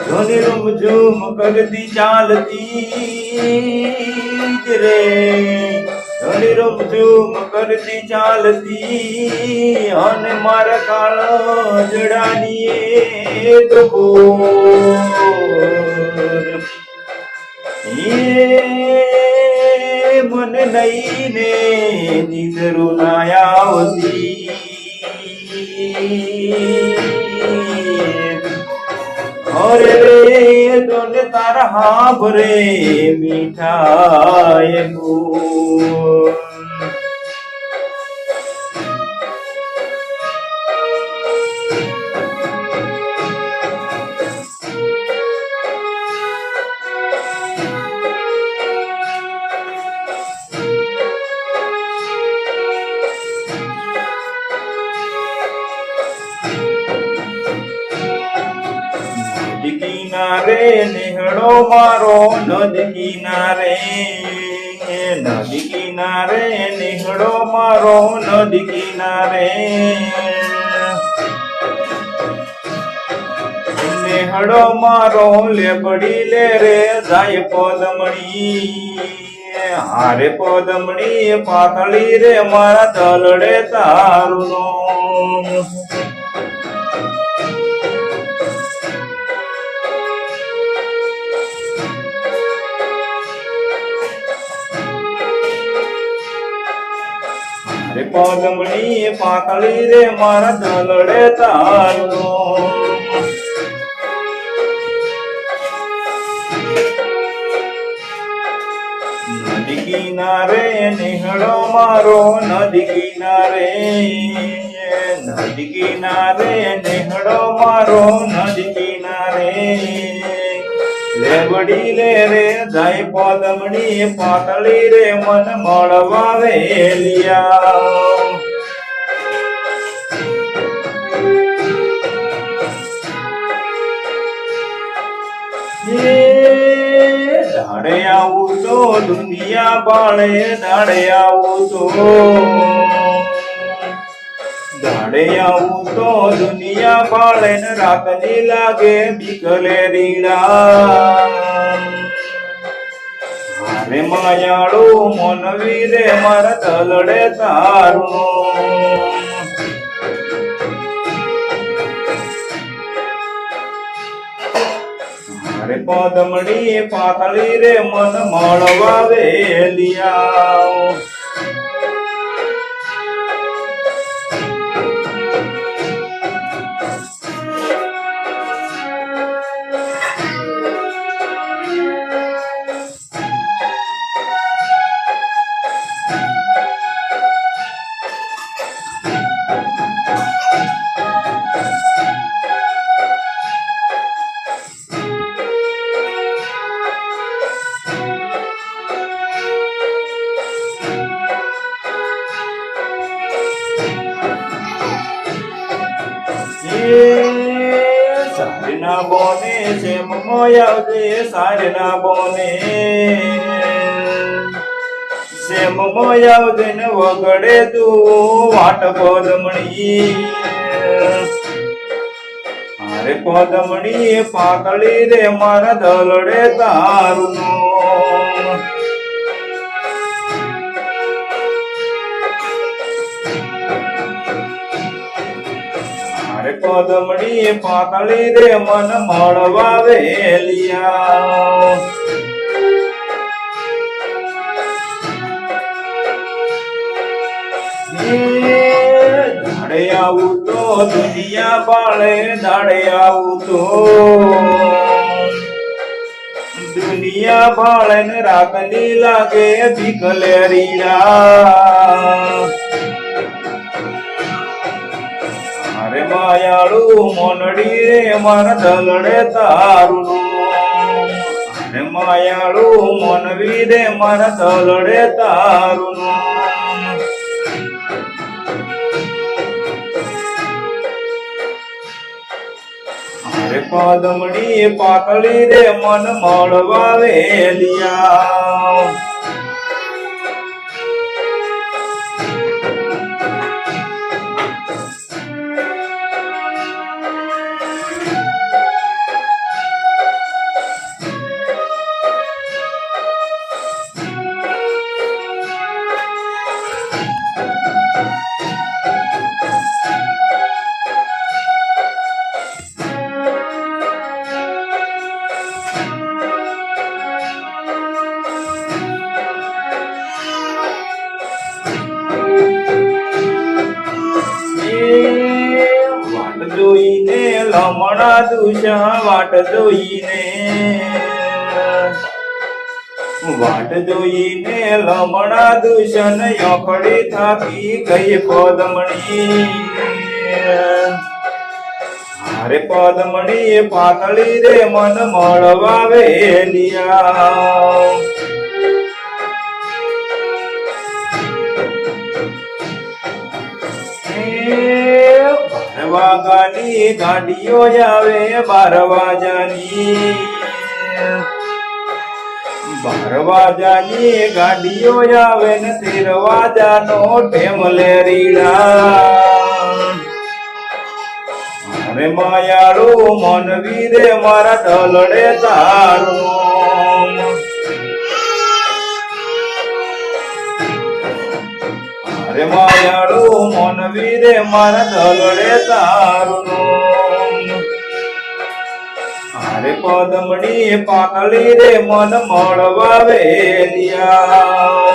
ધોની રૂમઝૂમ કરતી ચાલતી જ રે ધોની રૂમઝૂમ કરતી ચાલતી અને મારા કાળ જડાની તો બોર. એ મને નહીં ને નીંદરું ના આવતી અરે રે તોને તારા હાભરે મીઠાય કિનારે નેહડો મારો નદી કિનારે. નદી કિનારે નેહડો મારો નદી કિનારે. નેહડો મારો લેબડી લે રે, જાય પદમણી. હારે પદમણી, પાતળી રે મારા દલડે તારું પદમણી પાતળી રે મારા દલડે તારનો નદી કિનારે નિહળો મારો, નદી કિનારે નદી કિનારે નિહળો મારો, નદી કિનારે. લેબડી લે રે જાય પદમણી પાતળી રે, મન મળવા વેલિયા. દુનિયા બાળે દાડે આવું તો. દાડે આવું તો દુનિયા બાળે ને રાતની લાગે બીકલે રીડા. હારે માયાળું મોનવી રે મારા તલડે તારું મારે પદમડી પાતળી રે મન મળવા સારે બોને છે મોયાવજે સારે ના બોને. સેમ મોયાવજે ને વગડે તું વાટ પદમણી અરે પદમણી પદમણી પાતળી રે મન મળવા વેલિયા દાડે આવું તો દુનિયા પાળે દાડે આવું તો. દુનિયા પાળે ને લાગે ભીખલે રીડા અરે માયાળું મોનડી રે મારા દલડે તારું. અરે માયાળું મોનવી રે મારા દલડે તારું. અરે પદમણી પાતળી રે મન મળવા વેલિયા લમણા દુષા વાટ જોઈને વાટ જોઈને લમણા દુષણ યોખડી થાકી ગઈ પદમણી. અરે પદમણી પાતળી રે મન મળવા વેલિયા. વાગાની ગાડીઓ આવે બાર વાજાની ગાડીઓ આવે ને તેર વાજાનો લે રીડા અરે માયાળું મન વીરે મારા ઢલડે તારું. અરે માયાળું મન વીરે મારા દલડે તારું અરે પદમણી પાતળી રે મન મળવા વેલિયા